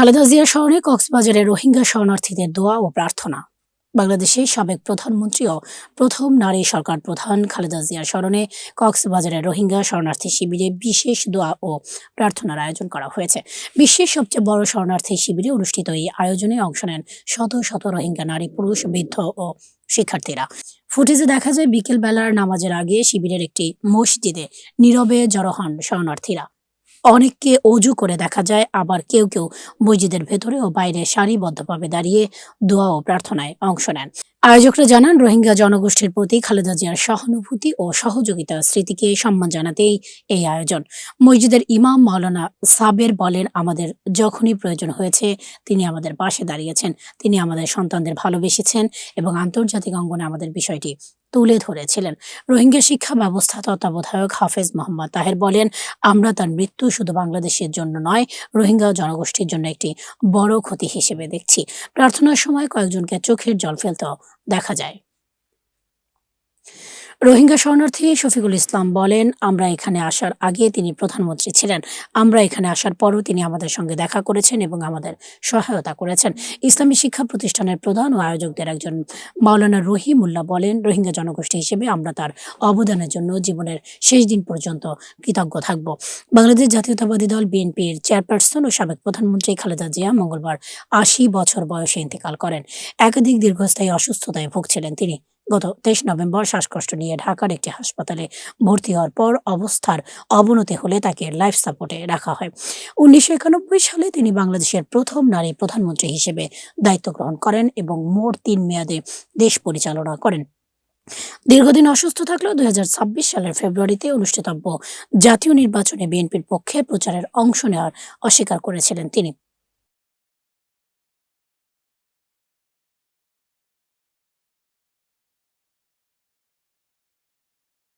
খালেদা জিয়ার স্মরণে কক্সবাজারে রোহিঙ্গা শরণার্থীদের দোয়া ও প্রার্থনা। বাংলাদেশের সাবেক প্রধানমন্ত্রী ও প্রথম নারী সরকার প্রধান খালেদা জিয়ার স্মরণে কক্সবাজারের রোহিঙ্গা শরণার্থী শিবিরে বিশেষ দোয়া ও প্রার্থনার আয়োজন করা হয়েছে। বিশ্বের সবচেয়ে বড় শরণার্থী শিবিরে অনুষ্ঠিত এই আয়োজনে অংশ নেন শত শত রোহিঙ্গা নারী, পুরুষ, বৃদ্ধ ও শিক্ষার্থীরা। ফুটেজে দেখা যায় বিকেল বেলার নামাজের আগে শিবিরের একটি মসজিদে নীরবে জড়ো হন শরণার্থীরা। অনেককে অজু করে দেখা যায়, আবার কেউ কেউ মসজিদের ভেতরে ও বাইরে সারিবদ্ধভাবে দাঁড়িয়ে দোয়া ও প্রার্থনায় অংশ নেন। আয়োজকরা জানান, রোহিঙ্গা জনগোষ্ঠীর প্রতি খালেদা জিয়ার সহানুভূতি ও সহযোগিতার স্মৃতিকে সম্মান জানাতেই এই আয়োজন। মসজিদের ইমাম মাওলানা সাবের বলেন, আমাদের যখনই প্রয়োজন হয়েছে, তিনি আমাদের পাশে দাঁড়িয়েছেন। তিনি আমাদের সন্তানদের ভালোবেসেছেন এবং আন্তর্জাতিক অঙ্গনে আমাদের বিষয়টি তুলে ধরেছিলেন। রোহিঙ্গা শিক্ষা ব্যবস্থা তত্ত্বাবধায়ক হাফেজ মোহাম্মদ তাহের বলেন, আমরা তার মৃত্যু শুধু বাংলাদেশের জন্য নয়, রোহিঙ্গা জনগোষ্ঠীর জন্য একটি বড় ক্ষতি হিসেবে দেখছি। প্রার্থনার সময় কয়েকজনকে চোখের জল ফেলতেও দেখা যায়। রোহিঙ্গা শরণার্থী শফিকুল ইসলাম বলেন, আমরা এখানে আসার আগে তিনি প্রধানমন্ত্রী ছিলেন। আমরা এখানে আসার পরও তিনি আমাদের সঙ্গে দেখা করেছেন এবং আমাদের সহায়তা করেছেন। ইসলামী শিক্ষা প্রতিষ্ঠানের প্রধান ও আয়োজকদের একজন মাওলানা রহিমুল্লাহ বলেন, রোহিঙ্গা জনগোষ্ঠী হিসেবে আমরা তার অবদানের জন্য জীবনের শেষ দিন পর্যন্ত কৃতজ্ঞ থাকব। বাংলাদেশ জাতীয়তাবাদী দল বিএনপির চেয়ারপারসন ও সাবেক প্রধানমন্ত্রী খালেদা জিয়া মঙ্গলবার আশি বছর বয়সে ইন্তেকাল করেন। একাধিক দীর্ঘস্থায়ী অসুস্থতায় ভুগছিলেন তিনি। গত তেইশ নভেম্বর শ্বাসকষ্ট নিয়ে ঢাকার একটি হাসপাতালে ভর্তি হওয়ার পর অবস্থার অবনতি হলে তাকে লাইফ সাপোর্টে রাখা হয়। উনিশশো একানব্বই সালে তিনি বাংলাদেশের প্রথম নারী প্রধানমন্ত্রী হিসেবে দায়িত্ব গ্রহণ করেন এবং মোট তিন মেয়াদে দেশ পরিচালনা করেন। দীর্ঘদিন অসুস্থ থাকলেও দুই হাজার ছাব্বিশ সালের ফেব্রুয়ারিতে অনুষ্ঠিতব্য জাতীয় নির্বাচনে বিএনপির পক্ষে প্রচারের অংশ নেওয়ার অস্বীকার করেছিলেন তিনি।